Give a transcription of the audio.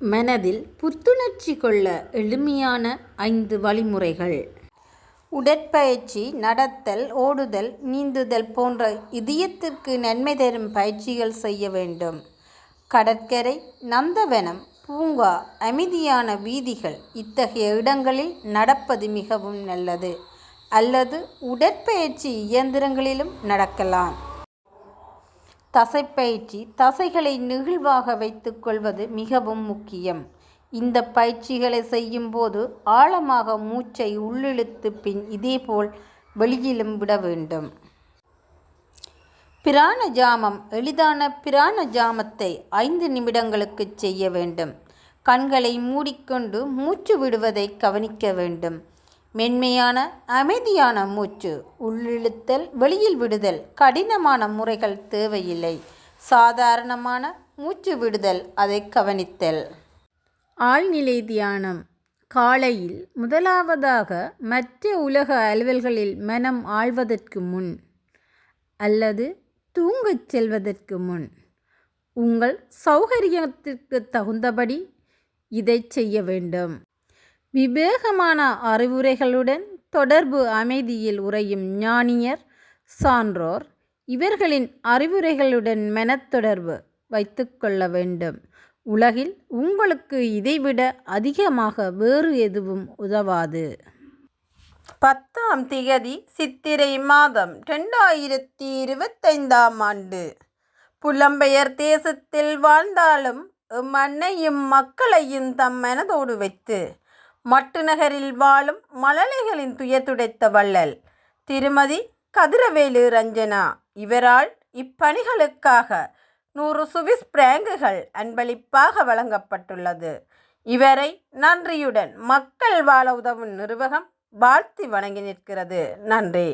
மனதில் புத்துணர்ச்சி கொள்ள எளிமையான ஐந்து வழிமுறைகள். உடற்பயிற்சி நடத்தல் ஓடுதல் நீந்துதல் போன்ற இதயத்திற்கு நன்மை தரும் பயிற்சிகள் செய்ய வேண்டும். கடற்கரை நந்தவனம் பூங்கா அமைதியான வீதிகள் இத்தகைய இடங்களில் நடப்பது மிகவும் நல்லது. அல்லது உடற்பயிற்சி இயந்திரங்களிலும் நடக்கலாம். தசைப்பயிற்சி தசைகளை நெகிழ்வாக வைத்துக்கொள்வது மிகவும் முக்கியம். இந்த பயிற்சிகளை செய்யும்போது ஆழமாக மூச்சை உள்ளிழுத்து பின் இதேபோல் வெளியிலும் விட வேண்டும். பிராண ஜாமம் எளிதான பிராண ஜாமத்தை ஐந்து நிமிடங்களுக்கு செய்ய வேண்டும். கண்களை மூடிக்கொண்டு மூச்சு விடுவதை கவனிக்க வேண்டும். மென்மையான அமைதியான மூச்சு உள்ளிழுத்தல் வெளியில் விடுதல் கடினமான முறைகள் தேவையில்லை. சாதாரணமான மூச்சு விடுதல் அதை கவனித்தல். ஆழ்நிலை தியானம். காலையில் முதலாவதாக மற்ற உலக அலுவல்களில் மனம் ஆழ்வதற்கு முன் அல்லது தூங்கச் செல்வதற்கு முன். உங்கள் சௌகரியத்திற்கு தகுந்தபடி இதை செய்ய வேண்டும். விவேகமான அறிவுரைகளுடன் தொடர்பு அமைதியில் உறையும் ஞானியர் சான்றோர் இவர்களின் அறிவுரைகளுடன் மனத்தொடர்பு வைத்துக்கொள்ள வேண்டும். உலகில் உங்களுக்கு இதைவிட அதிகமாக வேறு எதுவும் உதவாது. பத்தாம் திகதி சித்திரை மாதம் ரெண்டாயிரத்தி இருபத்தைந்தாம் ஆண்டு. புலம்பெயர் தேசத்தில் வாழ்ந்தாலும் மண்ணையும் மக்களையும் தம் மனதோடு வைத்து மட்டு நகரில் வாழும் மழலைகளின் துயத்துடைத்த வள்ளல். திருமதி கதிரவேலு ரஞ்சனா. இவரால் இப்பணிகளுக்காக நூறு சுவிஸ் பிராங்குகள் அன்பளிப்பாக வழங்கப்பட்டுள்ளது. இவரை நன்றியுடன் மக்கள் வாழ உதவும் நிர்வாகம் வாழ்த்தி வணங்கி நிற்கிறது. நன்றி.